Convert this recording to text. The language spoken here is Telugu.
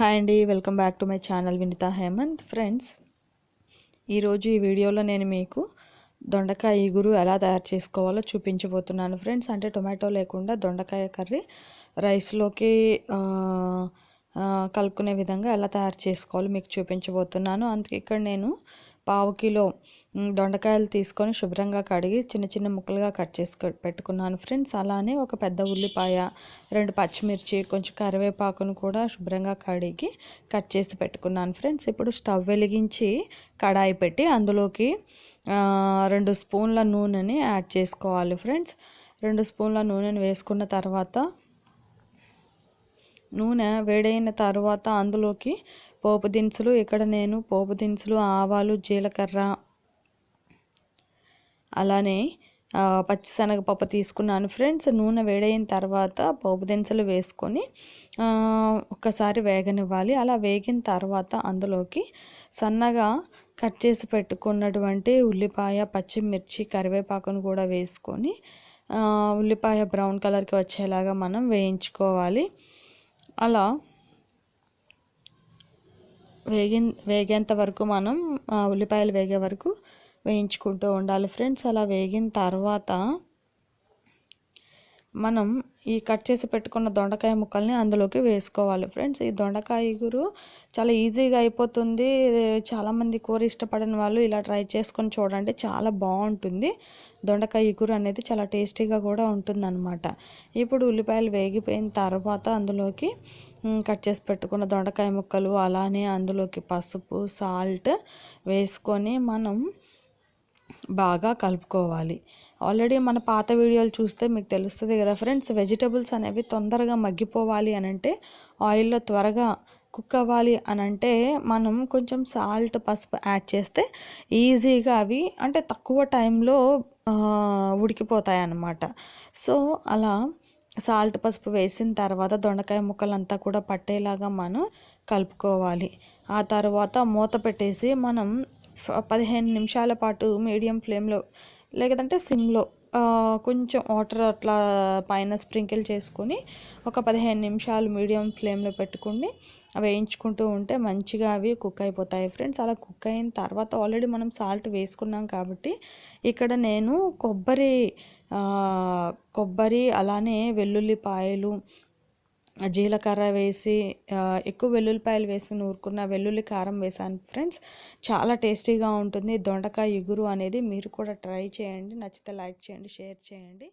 హాయ్ అండి welcome back to my channel Vinitha Hemanth. Friends ఈరోజు ఈ వీడియోలో నేను మీకు దొండకాయ ఇగురు ఎలా తయారు చేసుకోవాలో చూపించబోతున్నాను. ఫ్రెండ్స్ అంటే టొమాటో లేకుండా దొండకాయ కర్రీ రైస్లోకి కలుపుకునే విధంగా ఎలా తయారు చేసుకోవాలో మీకు చూపించబోతున్నాను. అందుకే ఇక్కడ నేను పావు కిలో దొండకాయలు తీసుకొని శుభ్రంగా కడిగి చిన్న చిన్న ముక్కలుగా కట్ చేసి పెట్టుకున్నాను ఫ్రెండ్స్. అలానే ఒక పెద్ద ఉల్లిపాయ రెండు పచ్చిమిర్చి కొంచెం కరివేపాకును కూడా శుభ్రంగా కడిగి కట్ చేసి పెట్టుకున్నాను ఫ్రెండ్స్. ఇప్పుడు స్టవ్ వెలిగించి కడాయి పెట్టి అందులోకి రెండు స్పూన్ల నూనెని యాడ్ చేసుకోవాలి ఫ్రెండ్స్. రెండు స్పూన్ల నూనెని వేసుకున్న తర్వాత నూనె వేడైన తర్వాత అందులోకి పోపు దినుసులు. ఇక్కడ నేను పోపు దినుసులు ఆవాలు జీలకర్ర అలానే పచ్చిశనగపప్పు తీసుకున్నాను. ఫ్రెండ్స్ నూనె వేడైన తర్వాత పోపు దినుసులు వేసుకొని ఒక్కసారి వేగనివ్వాలి. అలా వేగిన తర్వాత అందులోకి సన్నగా కట్ చేసి పెట్టుకున్నటువంటి ఉల్లిపాయ పచ్చిమిర్చి కరివేపాకును కూడా వేసుకొని ఉల్లిపాయ బ్రౌన్ కలర్కి వచ్చేలాగా మనం వేయించుకోవాలి. అలా వేగి వేగేంత వరకు మనం ఉల్లిపాయలు వేగే వరకు వేయించుకుంటూ ఉండాలి. ఫ్రెండ్స్ అలా వేగిన తర్వాత మనం ఈ కట్ చేసి పెట్టుకున్న దొండకాయ ముక్కల్ని అందులోకి వేసుకోవాలి. ఫ్రెండ్స్ ఈ దొండకాయ ఇగురు చాలా ఈజీగా అయిపోతుంది. చాలామంది కూర ఇష్టపడిన వాళ్ళు ఇలా ట్రై చేసుకొని చూడండి చాలా బాగుంటుంది. దొండకాయ ఇగురు అనేది చాలా టేస్టీగా కూడా ఉంటుందన్నమాట. ఇప్పుడు ఉల్లిపాయలు వేగిపోయిన తర్వాత అందులోకి కట్ చేసి పెట్టుకున్న దొండకాయ ముక్కలు అలానే అందులోకి పసుపు సాల్ట్ వేసుకొని మనం బాగా కలుపుకోవాలి. ఆల్రెడీ మన పాత వీడియోలు చూస్తే మీకు తెలుస్తుంది కదా ఫ్రెండ్స్ వెజిటబుల్స్ అనేవి తొందరగా మగ్గిపోవాలి అని అంటే ఆయిల్లో త్వరగా కుక్ అవ్వాలి అని అంటే మనం కొంచెం సాల్ట్ పసుపు యాడ్ చేస్తే ఈజీగా అవి అంటే తక్కువ టైంలో ఉడికిపోతాయి అన్నమాట సో అలా సాల్ట్ పసుపు వేసిన తర్వాత దొండకాయ ముక్కలంతా కూడా పట్టేలాగా మనం కలుపుకోవాలి. ఆ తర్వాత మూత పెట్టేసి మనం పదిహేను నిమిషాల పాటు మీడియం ఫ్లేమ్లో లేదంటే సిమ్లో కొంచెం వాటర్ అట్లా పైన స్ప్రింకిల్ చేసుకొని ఒక పదిహేను నిమిషాలు మీడియం ఫ్లేమ్లో పెట్టుకుని వేయించుకుంటూ ఉంటే మంచిగా అవి కుక్ అయిపోతాయి ఫ్రెండ్స్. అలా కుక్ అయిన తర్వాత ఆల్రెడీ మనం సాల్ట్ వేసుకున్నాం కాబట్టి ఇక్కడ నేను కొబ్బరి కొబ్బరి అలానే వెల్లుల్లిపాయలు జీలకర్ర వేసి ఎక్కువ వెల్లుల్లిపాయలు వేసి నూరుకున్న వెల్లుల్లి కారం వేసాను ఫ్రెండ్స్. చాలా టేస్టీగా ఉంటుంది. దొండకాయ ఇగురు అనేది మీరు కూడా ట్రై చేయండి. నచ్చితే లైక్ చేయండి షేర్ చేయండి.